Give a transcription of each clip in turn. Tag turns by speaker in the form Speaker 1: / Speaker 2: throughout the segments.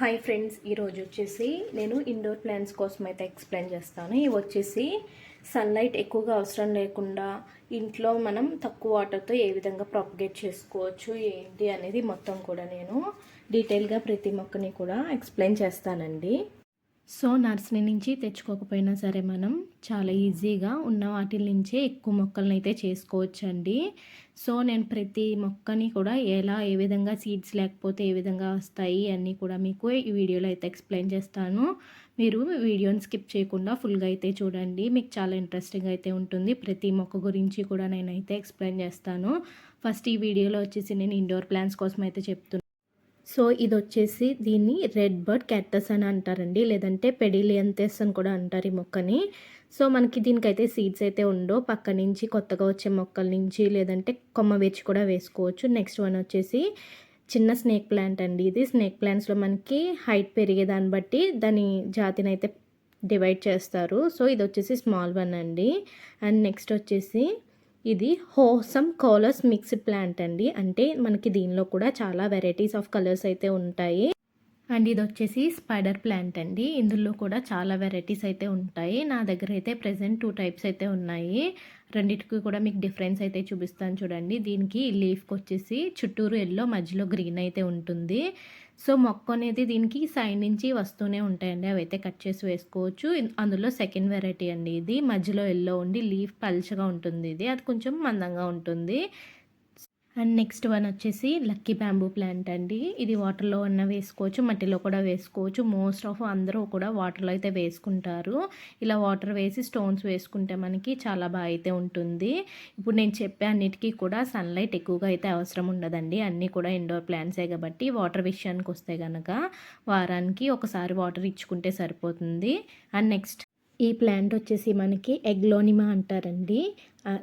Speaker 1: Hi friends ఈరోజు వచ్చేసి నేను ఇండోర్ ప్లాంట్స్ కోసం అయితే ఎక్స్ప్లెయిన్ చేస్తాను. ఇవి వచ్చేసి సన్లైట్ ఎక్కువగా అవసరం లేకుండా ఇంట్లో మనం తక్కువ వాటర్తో ఏ విధంగా ప్రాపగేట్ చేసుకోవచ్చు ఏంటి అనేది మొత్తం కూడా నేను డీటెయిల్గా ప్రతి మొక్కని కూడా ఎక్స్ప్లెయిన్ చేస్తానండి. సో నర్సరీ నుంచి తెచ్చుకోకపోయినా సరే మనం చాలా ఈజీగా ఉన్న వాటి నుంచే ఎక్కువ మొక్కలను అయితే చేసుకోవచ్చండి. సో నేను ప్రతి మొక్కని కూడా ఎలా ఏ విధంగా సీడ్స్ లేకపోతే ఏ విధంగా వస్తాయి అన్నీ కూడా మీకు ఈ వీడియోలో అయితే ఎక్స్ప్లెయిన్ చేస్తాను. మీరు వీడియోని స్కిప్ చేయకుండా ఫుల్గా అయితే చూడండి. మీకు చాలా ఇంట్రెస్టింగ్ అయితే ఉంటుంది. ప్రతి మొక్క గురించి కూడా నేనైతే ఎక్స్ప్లెయిన్ చేస్తాను. ఫస్ట్ ఈ వీడియోలో వచ్చేసి నేను ఇండోర్ ప్లాంట్స్ కోసం అయితే చెప్తున్నాను సో ఇది వచ్చేసి దీన్ని రెడ్ బర్డ్ క్యాక్టస్ అని అంటారండి. లేదంటే పెడిలియంతెస్ అని కూడా అంటారు ఈ మొక్కని. సో మనకి దీనికైతే సీడ్స్ అయితే ఉండో పక్క నుంచి కొత్తగా వచ్చే మొక్కల నుంచి లేదంటే కొమ్మ వేచి కూడా వేసుకోవచ్చు. నెక్స్ట్ వన్ వచ్చేసి చిన్న స్నేక్ ప్లాంట్ అండి ఇది. స్నేక్ ప్లాంట్స్లో మనకి హైట్ పెరిగే దాన్ని బట్టి దాని జాతిని అయితే డివైడ్ చేస్తారు. సో ఇది వచ్చేసి స్మాల్ వన్ అండి. అండ్ నెక్స్ట్ వచ్చేసి ఇది హోసమ్ కోలస్ మిక్స్డ్ ప్లాంట్ అండి. అంటే మనకి దీనిలో కూడా చాలా వెరైటీస్ ఆఫ్ కలర్స్ అయితే ఉంటాయి. అండ్ ఇది వచ్చేసి స్పైడర్ ప్లాంట్ అండి. ఇందులో కూడా చాలా వెరైటీస్ అయితే ఉంటాయి. నా దగ్గర అయితే ప్రజెంట్ టూ టైప్స్ అయితే ఉన్నాయి. రెండింటికి కూడా మీకు డిఫరెన్స్ అయితే చూపిస్తాను చూడండి. దీనికి లీఫ్కి వచ్చేసి చుట్టూరు ఎల్లో మధ్యలో గ్రీన్ అయితే ఉంటుంది. సో మొక్క అనేది దీనికి సైడ్ నుంచి వస్తూనే ఉంటాయండి. అవి అయితే కట్ చేసి వేసుకోవచ్చు. అందులో సెకండ్ వెరైటీ అండి ఇది. మధ్యలో ఎల్లో ఉండి లీఫ్ పల్చగా ఉంటుంది ఇది. అది కొంచెం మందంగా ఉంటుంది. అండ్ నెక్స్ట్ వన్ వచ్చేసి లక్కీ బ్యాంబూ ప్లాంట్ అండి. ఇది వాటర్లో ఉన్న వేసుకోవచ్చు మట్టిలో కూడా వేసుకోవచ్చు. మోస్ట్ ఆఫ్ అందరూ కూడా వాటర్లో అయితే వేసుకుంటారు. ఇలా వాటర్ వేసి స్టోన్స్ వేసుకుంటే మనకి చాలా బాగా అయితే ఉంటుంది. ఇప్పుడు నేను చెప్పే అన్నిటికీ కూడా సన్లైట్ ఎక్కువగా అయితే అవసరం ఉండదండి. అన్నీ కూడా ఇండోర్ ప్లాంట్సే కాబట్టి వాటర్ విషయానికి వస్తే కనుక వారానికి ఒకసారి వాటర్ ఇచ్చుకుంటే సరిపోతుంది. అండ్ నెక్స్ట్ ఈ ప్లాంట్ వచ్చేసి మనకి ఎగ్లోనిమా అంటారండి.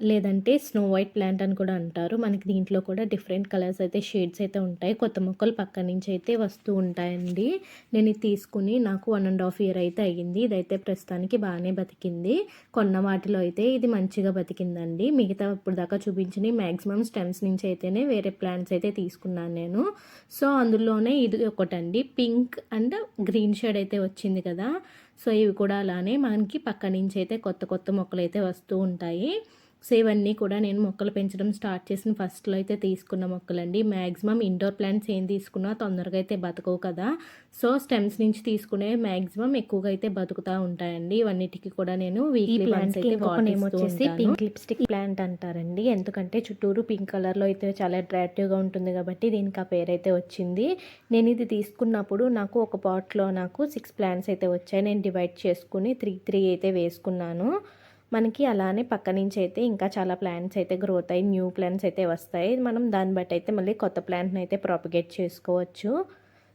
Speaker 1: లేదంటే స్నో వైట్ ప్లాంట్ అని కూడా అంటారు. మనకి దీంట్లో కూడా డిఫరెంట్ కలర్స్ అయితే షేడ్స్ అయితే ఉంటాయి. కొత్త మొక్కలు పక్క నుంచి అయితే వస్తూ ఉంటాయండి. నేను ఇది తీసుకుని నాకు వన్ అండ్ హాఫ్ ఇయర్ అయితే అయ్యింది. ఇదైతే ప్రస్తుతానికి బాగానే బతికింది. కొన్న వాటిలో అయితే ఇది మంచిగా బతికిందండి. మిగతా ఇప్పుడు దాకా చూపించిన మ్యాక్సిమం స్టెమ్స్ నుంచి అయితేనే వేరే ప్లాంట్స్ అయితే తీసుకున్నాను నేను. సో అందులోనే ఇది ఒకటండి. పింక్ అండ్ గ్రీన్ షేడ్ అయితే వచ్చింది కదా. సో ఇవి కూడా అలానే మనకి పక్క నుంచి అయితే కొత్త కొత్త మొక్కలు అయితే వస్తూ ఉంటాయి. సో ఇవన్నీ కూడా నేను మొక్కలు పెంచడం స్టార్ట్ చేసిన ఫస్ట్లో అయితే తీసుకున్న మొక్కలండి. మ్యాక్సిమం ఇండోర్ ప్లాంట్స్ ఏం తీసుకున్నా తొందరగా అయితే బతకవు కదా. సో స్టెమ్స్ నుంచి తీసుకునే మ్యాక్సిమం ఎక్కువగా అయితే బతుకుతూ ఉంటాయండి. ఇవన్నిటికి కూడా నేను వీక్లీ ప్లాంట్స్ అయితే వచ్చేసి పింక్ లిప్స్టిక్ ప్లాంట్ అంటారండి. ఎందుకంటే చుట్టూరు పింక్ కలర్లో అయితే చాలా అట్రాక్టివ్గా ఉంటుంది కాబట్టి దీనికి ఆ పేరు అయితే వచ్చింది. నేను ఇది తీసుకున్నప్పుడు నాకు ఒక పాట్లో నాకు సిక్స్ ప్లాంట్స్ అయితే వచ్చాయి. నేను డివైడ్ చేసుకుని త్రీ త్రీ అయితే వేసుకున్నాను. మనకి అలానే పక్క నుంచి అయితే ఇంకా చాలా ప్లాంట్స్ అయితే గ్రోత్ అయ్యి న్యూ ప్లాంట్స్ అయితే వస్తాయి. మనం దాన్ని బట్టి అయితే మళ్ళీ కొత్త ప్లాంట్ని అయితే ప్రాపగేట్ చేసుకోవచ్చు.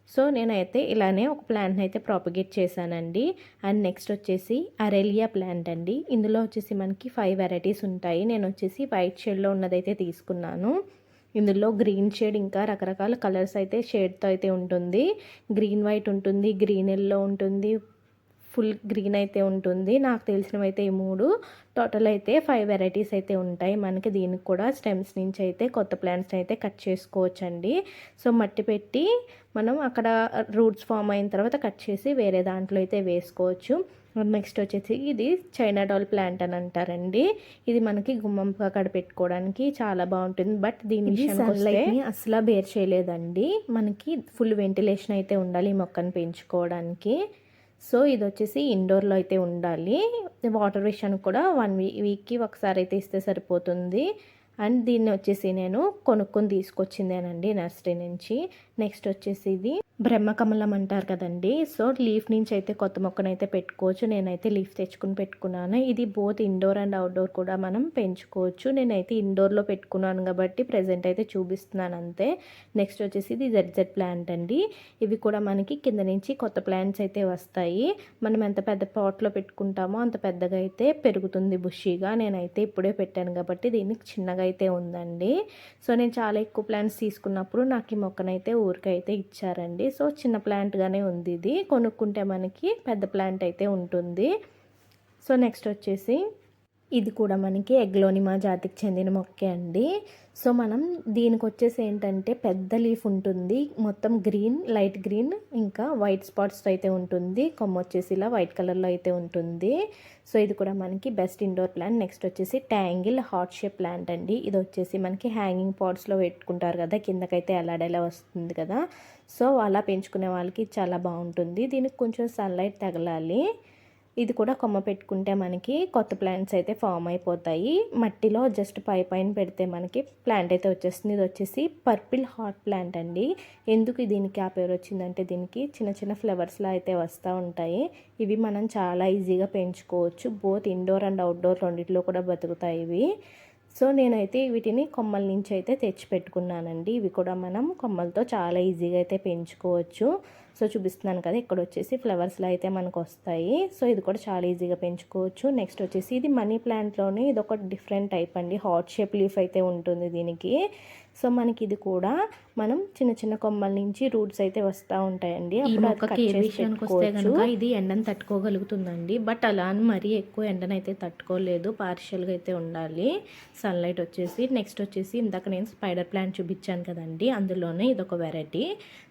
Speaker 1: సో నేనైతే ఇలానే ఒక ప్లాంట్ని అయితే ప్రాపగేట్ చేశానండి. అండ్ నెక్స్ట్ వచ్చేసి అరెలియా ప్లాంట్ అండి. ఇందులో వచ్చేసి మనకి ఫైవ్ వెరైటీస్ ఉంటాయి. నేను వచ్చేసి వైట్ షేడ్లో ఉన్నదైతే తీసుకున్నాను. ఇందులో గ్రీన్ షేడ్ ఇంకా రకరకాల కలర్స్ అయితే షేడ్తో అయితే ఉంటుంది. గ్రీన్ వైట్ ఉంటుంది గ్రీన్ ఎల్లో ఉంటుంది ఫుల్ గ్రీన్ అయితే ఉంటుంది. నాకు తెలిసినవి అయితే ఈ మూడు. టోటల్ అయితే ఫైవ్ వెరైటీస్ అయితే ఉంటాయి. మనకి దీనికి కూడా స్టెమ్స్ నుంచి అయితే కొత్త ప్లాంట్స్ని అయితే కట్ చేసుకోవచ్చండి. సో మట్టి పెట్టి మనం అక్కడ రూట్స్ ఫామ్ అయిన తర్వాత కట్ చేసి వేరే దాంట్లో అయితే వేసుకోవచ్చు. నెక్స్ట్ వచ్చేసి ఇది చైనా డాల్ ప్లాంట్ అని అంటారండి. ఇది మనకి గుమ్మం అక్కడ పెట్టుకోవడానికి చాలా బాగుంటుంది. బట్ దీని విషయానికి అసలు బేర్ చేయలేదండి. మనకి ఫుల్ వెంటిలేషన్ అయితే ఉండాలి ఈ మొక్కను పెంచుకోవడానికి. సో ఇది వచ్చేసి ఇండోర్లో అయితే ఉండాలి. వాటర్ విషయానికి కూడా వన్ వీక్ వీక్కి ఒకసారి అయితే ఇస్తే సరిపోతుంది. అండ్ దీన్ని వచ్చేసి నేను కొనుక్కొని తీసుకొచ్చిందేనండి నర్సరీ నుంచి. నెక్స్ట్ వచ్చేసి ఇది బ్రహ్మకమలం అంటారు కదండి. సో లీఫ్ నుంచి అయితే కొత్త మొక్కనైతే పెట్టుకోవచ్చు. నేనైతే లీఫ్ తెచ్చుకుని పెట్టుకున్నాను. ఇది బోత్ ఇండోర్ అండ్ అవుట్డోర్ కూడా మనం పెంచుకోవచ్చు. నేనైతే ఇండోర్లో పెట్టుకున్నాను కాబట్టి ప్రజెంట్ అయితే చూపిస్తున్నాను అంతే. నెక్స్ట్ వచ్చేసి ఇది జెడ్ ప్లాంట్ అండి. ఇవి కూడా మనకి కింద నుంచి కొత్త ప్లాంట్స్ అయితే వస్తాయి. మనం ఎంత పెద్ద పాట్లో పెట్టుకుంటామో అంత పెద్దగా అయితే పెరుగుతుంది బుషీగా. నేనైతే ఇప్పుడే పెట్టాను కాబట్టి దీనికి చిన్నగా అయితే ఉందండి. సో నేను చాలా ఎక్కువ ప్లాంట్స్ తీసుకున్నప్పుడు నాకు ఈ మొక్కనైతే ఊరికైతే ఇచ్చారండి. సో చిన్న ప్లాంట్గానే ఉంది ఇది. కొనుక్కుంటే మనకి పెద్ద ప్లాంట్ అయితే ఉంటుంది. సో నెక్స్ట్ వచ్చేసి ఇది కూడా మనకి ఎగ్లోనిమా జాతికి చెందిన మొక్కే అండి. సో మనం దీనికి వచ్చేసి ఏంటంటే పెద్ద లీఫ్ ఉంటుంది. మొత్తం గ్రీన్ లైట్ గ్రీన్ ఇంకా వైట్ స్పాట్స్ అయితే ఉంటుంది. కొమ్మ వచ్చేసి ఇలా వైట్ కలర్లో అయితే ఉంటుంది. సో ఇది కూడా మనకి బెస్ట్ ఇండోర్ ప్లాంట్. నెక్స్ట్ వచ్చేసి ట్యాంగిల్ హార్ట్ షేప్ ప్లాంట్ అండి. ఇది వచ్చేసి మనకి హ్యాంగింగ్ పాట్స్లో పెట్టుకుంటారు కదా కిందకైతే ఎలాడేలా వస్తుంది కదా. సో అలా పెంచుకునే వాళ్ళకి చాలా బాగుంటుంది. దీనికి కొంచెం సన్లైట్ తగలాలి. ఇది కూడా కొమ్మ పెట్టుకుంటే మనకి కొత్త ప్లాంట్స్ అయితే ఫామ్ అయిపోతాయి. మట్టిలో జస్ట్ పై పైన పెడితే మనకి ప్లాంట్ అయితే వచ్చేస్తుంది. ఇది వచ్చేసి పర్పిల్ హాట్ ప్లాంట్ అండి. ఎందుకు దీనికి ఆ పేరు వచ్చిందంటే దీనికి చిన్న చిన్న ఫ్లవర్స్లో అయితే వస్తూ ఉంటాయి. ఇవి మనం చాలా ఈజీగా పెంచుకోవచ్చు. బోత్ ఇండోర్ అండ్ అవుట్డోర్ రెండిట్లో కూడా బతుకుతాయి ఇవి. సో నేనైతే వీటిని కొమ్మల నుంచి అయితే తెచ్చి పెట్టుకున్నానండి. ఇవి కూడా మనం కొమ్మలతో చాలా ఈజీగా అయితే పెంచుకోవచ్చు. సో చూపిస్తున్నాను కదా ఇక్కడ వచ్చేసి ఫ్లవర్స్లో అయితే మనకు వస్తాయి. సో ఇది కూడా చాలా ఈజీగా పెంచుకోవచ్చు. నెక్స్ట్ వచ్చేసి ఇది మనీ ప్లాంట్లోనే ఇది ఒక డిఫరెంట్ టైప్ అండి. హాట్ షేప్ లీఫ్ అయితే ఉంటుంది దీనికి. సో మనకి ఇది కూడా మనం చిన్న చిన్న కొమ్మల నుంచి రూట్స్ అయితే వస్తూ ఉంటాయండి. అప్పుడు ఇది ఎండను తట్టుకోగలుగుతుందండి. బట్ అలా అని మరీ ఎక్కువ ఎండను అయితే తట్టుకోలేదు. పార్షియల్గా అయితే ఉండాలి. సన్లైట్ వచ్చేసి నెక్స్ట్ వచ్చేసి ఇందాక నేను స్పైడర్ ప్లాంట్ చూపించాను కదండి. అందులోనే ఇది ఒక వెరైటీ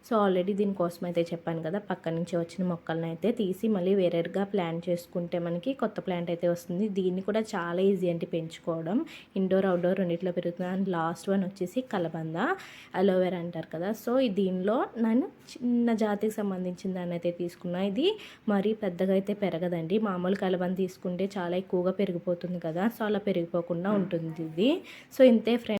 Speaker 1: సో ఆల్రెడీ దీనికోసం అయితే చెప్పాను కదా పక్క నుంచి వచ్చిన మొక్కలను అయితే తీసి మళ్ళీ వేరేగా ప్లాంట్ చేసుకుంటే మనకి కొత్త ప్లాంట్ అయితే వస్తుంది. దీన్ని కూడా చాలా ఈజీ అంటే పెంచుకోవడం. ఇండోర్ అవుట్డోర్ రెండిట్లో పెరుగుతుంది. అండ్ లాస్ట్ వన్ వచ్చేసి కలబంద అలోవెరా అంటారు కదా. సో దీనిలో నేను చిన్న జాతికి సంబంధించిన దాన్ని అయితే తీసుకున్నా. ఇది మరీ పెద్దగా అయితే పెరగదండి. మామూలు కలబంద తీసుకుంటే చాలా ఎక్కువగా పెరిగిపోతుంది కదా. సో అలా పెరిగిపోకుండా ఉంటుంది ఇది. సో ఇంతే ఫ్రెండ్స్.